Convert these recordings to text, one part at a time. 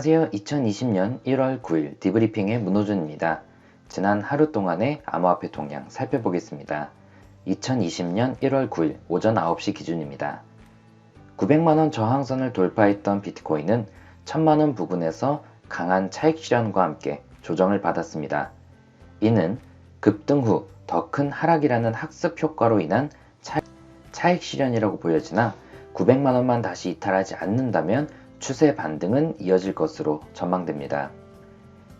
안녕하세요. 2020년 1월 9일 디브리핑의 문호준입니다. 지난 하루 동안의 암호화폐 동향 살펴보겠습니다. 2020년 1월 9일 오전 9시 기준입니다. 900만원 저항선을 돌파했던 비트코인은 1000만원 부근에서 강한 차익 실현과 함께 조정을 받았습니다. 이는 급등 후 더 큰 하락이라는 학습 효과로 인한 차, 차익 실현이라고 보여지나 900만원만 다시 이탈하지 않는다면 추세 반등은 이어질 것으로 전망됩니다.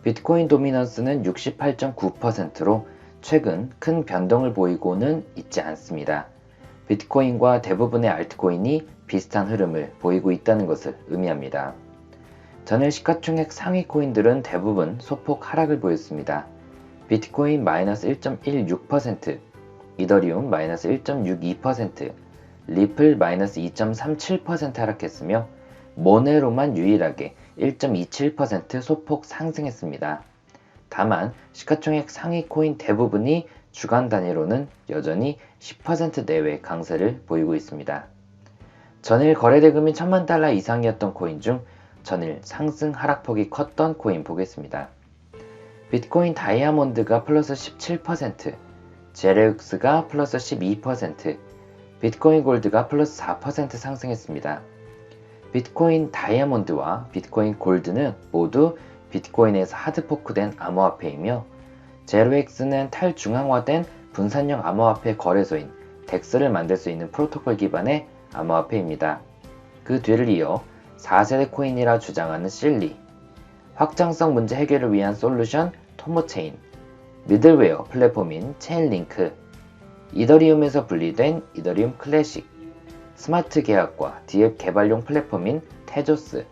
비트코인 도미넌스는 68.9%로 최근 큰 변동을 보이고는 있지 않습니다. 비트코인과 대부분의 알트코인이 비슷한 흐름을 보이고 있다는 것을 의미합니다. 전일 시가총액 상위 코인들은 대부분 소폭 하락을 보였습니다. 비트코인 마이너스 1.16%, 이더리움 마이너스 1.62%, 리플 마이너스 2.37% 하락했으며 모네로만 유일하게 1.27% 소폭 상승했습니다. 다만 시가총액 상위 코인 대부분이 주간 단위로는 여전히 10% 내외 강세를 보이고 있습니다. 전일 거래대금이 천만 달러 이상이었던 코인 중 전일 상승 하락폭이 컸던 코인 보겠습니다. 비트코인 다이아몬드가 플러스 17%, 제레욱스가 플러스 12%, 비트코인 골드가 플러스 4% 상승했습니다. 비트코인 다이아몬드와 비트코인 골드는 모두 비트코인에서 하드포크된 암호화폐이며 제로엑스는 탈중앙화된 분산형 암호화폐 거래소인 덱스를 만들 수 있는 프로토콜 기반의 암호화폐입니다. 그 뒤를 이어 4세대 코인이라 주장하는 실리, 확장성 문제 해결을 위한 솔루션 토모체인, 미들웨어 플랫폼인 체인링크, 이더리움에서 분리된 이더리움 클래식, 스마트 계약과 디앱 개발용 플랫폼인 테조스,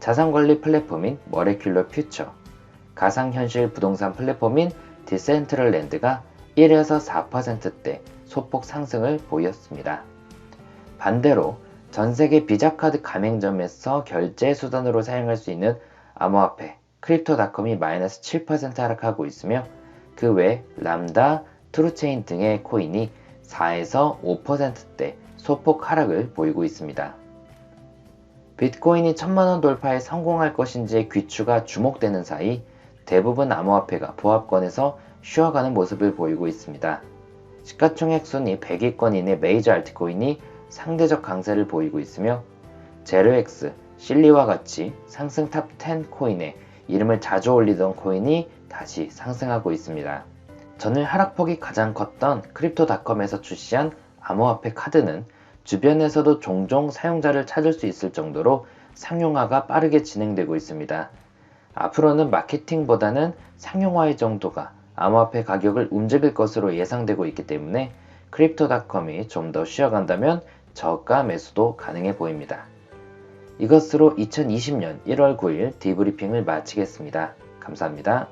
자산관리 플랫폼인 머레큘러 퓨처, 가상현실 부동산 플랫폼인 디센트럴랜드가 1에서 4%대 소폭 상승을 보였습니다. 반대로 전 세계 비자카드 가맹점에서 결제 수단으로 사용할 수 있는 암호화폐 크립토닷컴이 마이너스 7% 하락하고 있으며 그 외 람다, 트루체인 등의 코인이 4에서 5%대 소폭 하락을 보이고 있습니다. 비트코인이 천만원 돌파에 성공할 것인지의 귀추가 주목되는 사이 대부분 암호화폐가 보합권에서 쉬어가는 모습을 보이고 있습니다. 시가총액 순위 100위권 이내 메이저 알트코인이 상대적 강세를 보이고 있으며 제로엑스, 실리와 같이 상승 탑 10 코인에 이름을 자주 올리던 코인이 다시 상승하고 있습니다. 전일 하락폭이 가장 컸던 크립토닷컴에서 출시한 암호화폐 카드는 주변에서도 종종 사용자를 찾을 수 있을 정도로 상용화가 빠르게 진행되고 있습니다. 앞으로는 마케팅보다는 상용화의 정도가 암호화폐 가격을 움직일 것으로 예상되고 있기 때문에 크립토닷컴이 좀 더 쉬어간다면 저가 매수도 가능해 보입니다. 이것으로 2020년 1월 9일 디브리핑을 마치겠습니다. 감사합니다.